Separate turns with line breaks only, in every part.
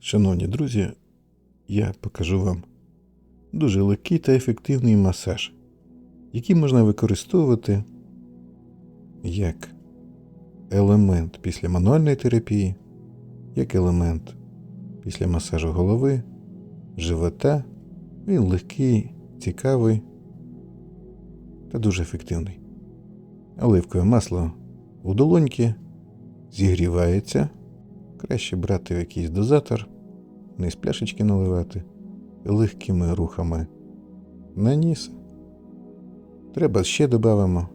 Шановні друзі, я покажу вам дуже легкий та ефективний масаж, який можна використовувати як елемент після мануальної терапії, як елемент після масажу голови, живота. Він легкий, цікавий та дуже ефективний. Оливкове масло у долоньки зігрівається. Краще брати якийсь дозатор, не з пляшечки наливати, легкими рухами наніс. Треба ще додамо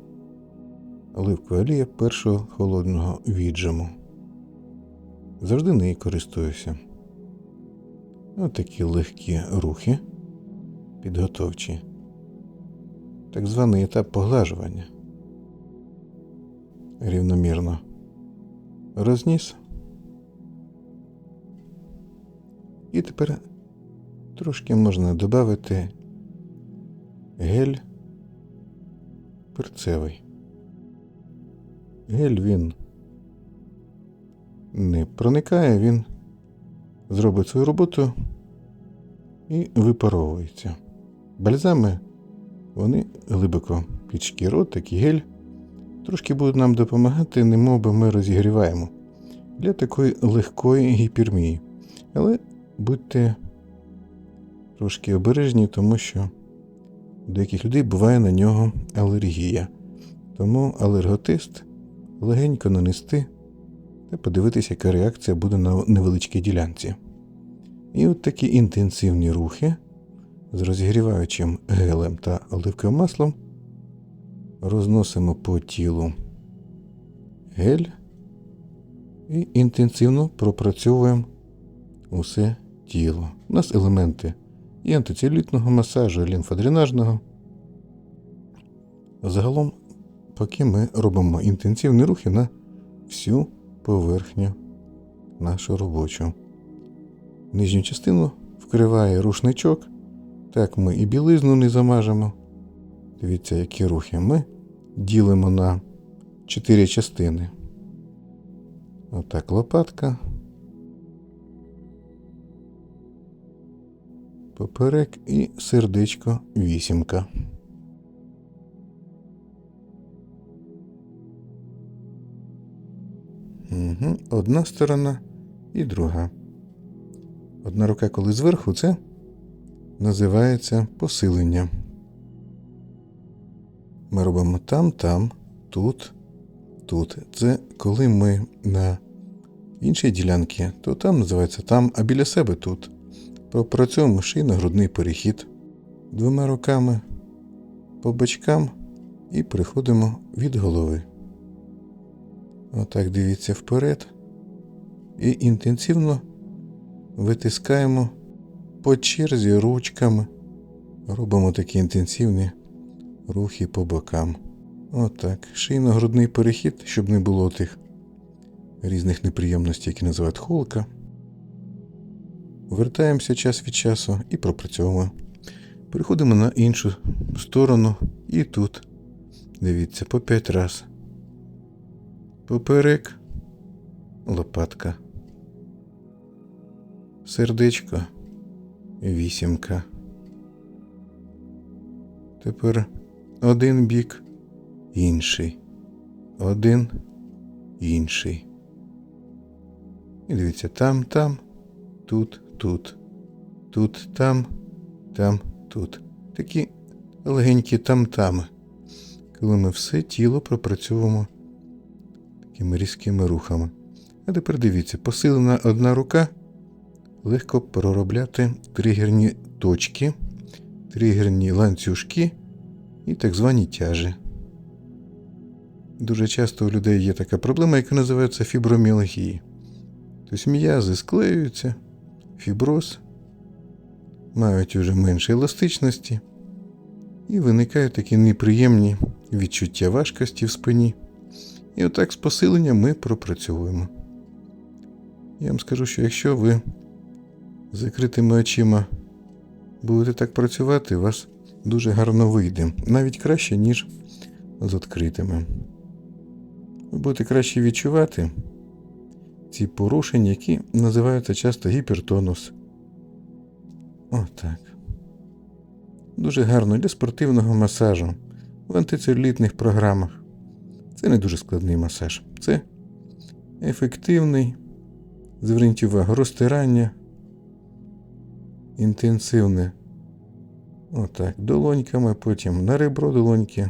оливкову олію першого холодного віджиму. Завжди нею користуюся. Ось такі легкі рухи, підготовчі. Так званий етап поглажування. Рівномірно розніс. І тепер трошки можна додати гель перцевий. Гель він не проникає, він зробить свою роботу і випаровується. Бальзами вони глибоко під шкіру, такий гель трошки будуть нам допомагати, немов би ми розігріваємо для такої легкої гіпермії. Але будьте трошки обережні, тому що у деяких людей буває на нього алергія. Тому алерготест легенько нанести та подивитися, яка реакція буде на невеличкій ділянці. І от такі інтенсивні рухи з розігріваючим гелем та оливковим маслом розносимо по тілу гель і інтенсивно пропрацьовуємо усе тіло. У нас елементи і антицелюлітного масажу, і лімфодренажного. Загалом, поки ми робимо інтенсивні рухи на всю поверхню нашу робочу. Нижню частину вкриває рушничок. Так ми і білизну не замажемо. Дивіться, які рухи. Ми ділимо на 4 частини. Отак лопатка. Поперек і сердечко вісімка. Угу. Одна сторона і друга. Одна рука, коли зверху, це називається посилення. Ми робимо там, там, тут, тут. Це коли ми на іншій ділянці, то там називається там, а біля себе тут. Пропрацьовуємо шийно-грудний перехід двома руками по бочкам і приходимо від голови. Отак дивіться вперед. І інтенсивно витискаємо по черзі ручками. Робимо такі інтенсивні рухи по бокам. Отак. Шийно-грудний перехід, щоб не було тих різних неприємностей, які називають холка. Вертаємося час від часу і пропрацьовуємо. Переходимо на іншу сторону і тут. Дивіться, по 5 разів. Поперек, лопатка, сердечко, вісімка. Тепер один бік, інший, один, інший. І дивіться, там, там, тут, тут, тут, там, там, тут. Такі легенькі там-тами, коли ми все тіло пропрацьовуємо такими різкими рухами. А тепер дивіться, посилена одна рука, легко проробляти тригерні точки, тригерні ланцюжки і так звані тяжі. Дуже часто у людей є така проблема, яка називається фіброміалгії. Тобто м'язи склеюються, фіброз, мають уже менше еластичності, і виникають такі неприємні відчуття важкості в спині. І отак з посиленням ми пропрацьовуємо. Я вам скажу, що якщо ви з закритими очима будете так працювати, у вас дуже гарно вийде. Навіть краще, ніж з відкритими. Ви будете краще відчувати ці порушення, які називаються часто гіпертонус. Отак. Дуже гарно для спортивного масажу в антицелюлітних програмах. Це не дуже складний масаж. Це ефективний, зверніть увагу, розтирання, інтенсивне. Отак, долоньками, потім на ребро долоньки.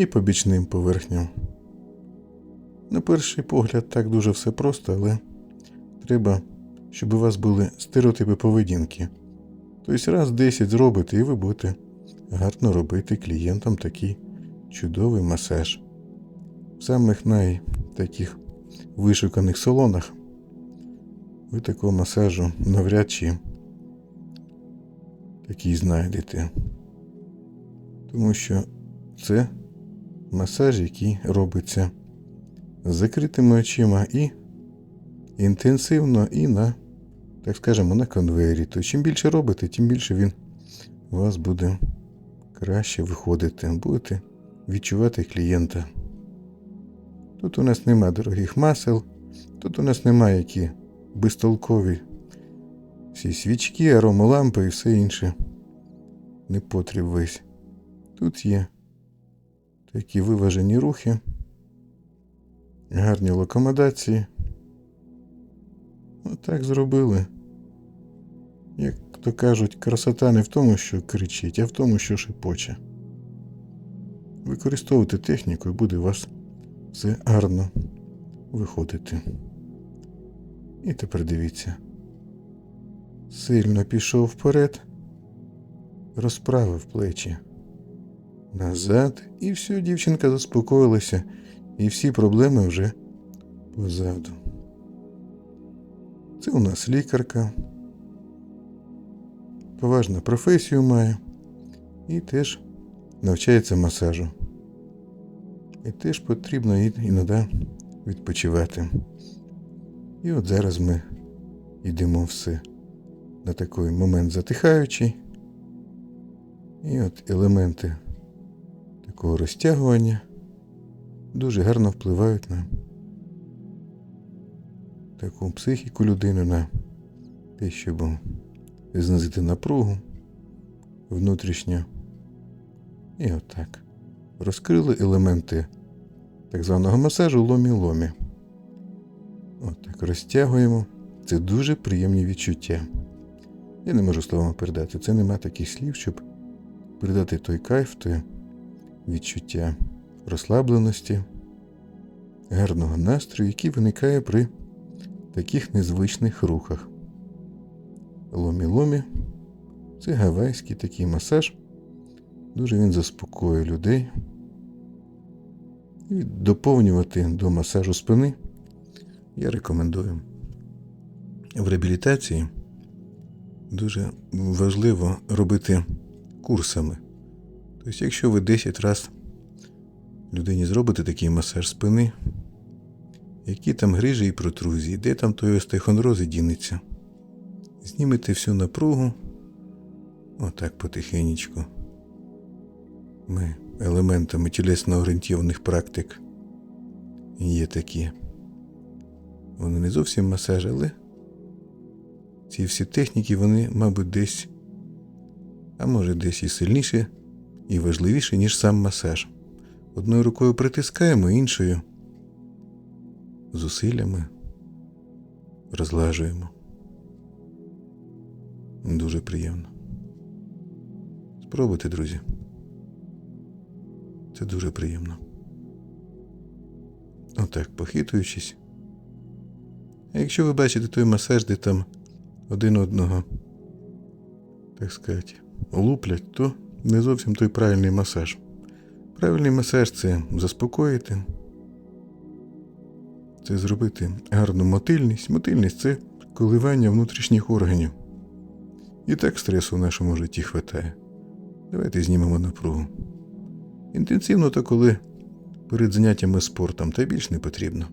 І по бічним поверхням. На перший погляд, так дуже все просто, але треба, щоб у вас були стереотипи поведінки. Тобто раз 10 зробите, і ви будете гарно робити клієнтам такий чудовий масаж. В самих най таких вишуканих салонах ви такого масажу навряд чи такий знайдете. Тому що це масаж, який робиться з закритими очима і інтенсивно, і на, так скажемо, на конвейері. То чим більше робите, тим більше він у вас буде краще виходити. Будете відчувати клієнта. Тут у нас нема дорогих масел, тут у нас немає які безтолкові всі свічки, аромолампи і все інше. Не потріб весь. Тут є такі виважені рухи, гарні локомодації. Отак зробили. Як то кажуть, красота не в тому, що кричить, а в тому, що шепоче. Використовуйте техніку і буде у вас все гарно виходити. І тепер дивіться. Сильно пішов вперед, розправив плечі. Назад, і все, дівчинка заспокоїлася, і всі проблеми вже позаду. Це у нас лікарка. Поважну професію має і теж навчається масажу. І теж потрібно іноді відпочивати. І от зараз ми йдемо все на такий момент затихаючий. І от елементи такого розтягування дуже гарно впливають на таку психіку людини, на те, щоб знизити напругу внутрішню. І отак. Розкрили елементи так званого масажу ломі-ломі. Отак розтягуємо. Це дуже приємні відчуття. Я не можу словами передати. Це нема таких слів, щоб передати той кайф, те відчуття розслабленості, гарного настрою, який виникає при таких незвичних рухах. Ломі-ломі це гавайський такий масаж. Дуже він заспокоює людей. І доповнювати до масажу спини я рекомендую. В реабілітації дуже важливо робити курсами. Тобто, якщо ви 10 разів людині зробите такий масаж спини, які там грижі і протрузії, де там той остеохондроз дінеться, знімете всю напругу, отак потихенечку. Ми елементами тілесно орієнтованих практик є такі. Вони не зовсім масаж, але ці всі техніки, вони, мабуть, десь, а може, десь і сильніші, і важливіші, ніж сам масаж. Одною рукою притискаємо, іншою зусиллями розлажуємо. Дуже приємно. Спробуйте, друзі. Це дуже приємно. Отак, похитуючись. А якщо ви бачите той масаж, де там один одного, так сказати, луплять, то не зовсім той правильний масаж. Правильний масаж це заспокоїти, це зробити гарну мотильність. Мотильність це коливання внутрішніх органів. І так стресу в нашому житті хватає. Давайте знімемо напругу. Інтенсивно то коли перед заняттями спортом, та більш не потрібно.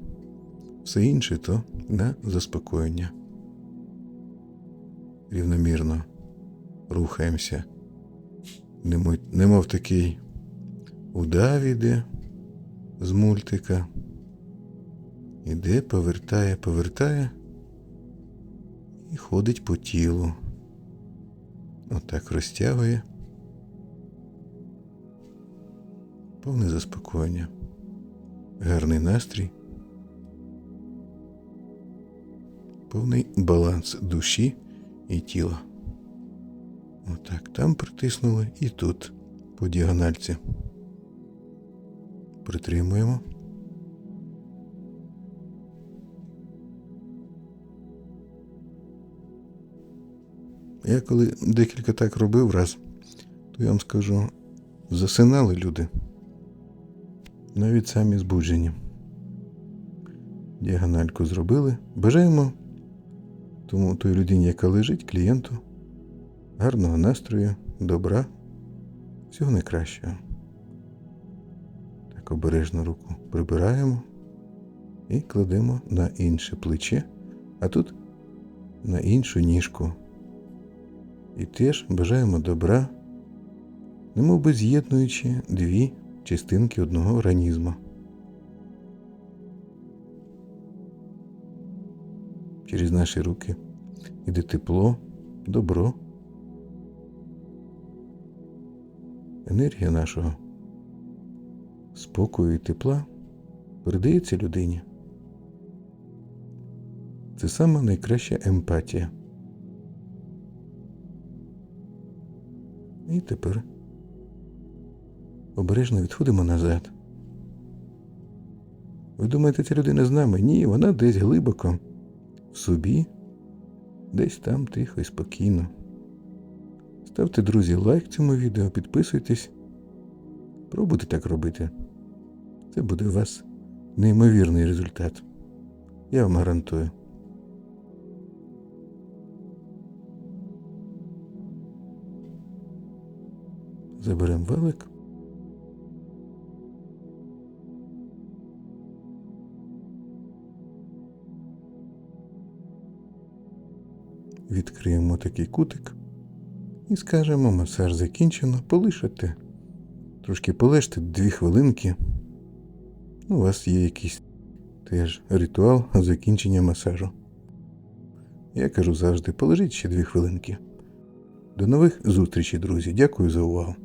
Все інше то на заспокоєння. Рівномірно рухаємося, немов, такий удав іде, з мультика. Іде, повертає, повертає і ходить по тілу. Отак розтягує. Повне заспокоєння. Гарний настрій. Повний баланс душі і тіла. Отак, там притиснули і тут по діагональці. Притримуємо. Я коли декілька так робив раз, то я вам скажу, засинали люди. Навіть самі збуджені. Діагональку зробили. Бажаємо тому той людині, яка лежить, клієнту, гарного настрою, добра, всього найкращого. Так обережно руку прибираємо і кладемо на інше плече, а тут на іншу ніжку. І теж бажаємо добра, немов би з'єднуючи дві частинки одного організму. Через наші руки іде тепло, добро, енергія нашого спокою і тепла передається людині. Це сама найкраща емпатія. І тепер обережно відходимо назад. Ви думаєте, ця людина з нами? Ні, вона десь глибоко в собі, десь там тихо і спокійно. Ставте, друзі, лайк цьому відео, підписуйтесь. Пробуйте так робити. Це буде у вас неймовірний результат. Я вам гарантую. Заберемо велик. Відкриємо такий кутик і скажемо, масаж закінчено, полишите. Трошки полежте дві хвилинки. Ну, У вас є якийсь теж ритуал закінчення масажу. Я кажу завжди, полежіть ще дві хвилинки. До нових зустрічей, друзі. Дякую за увагу.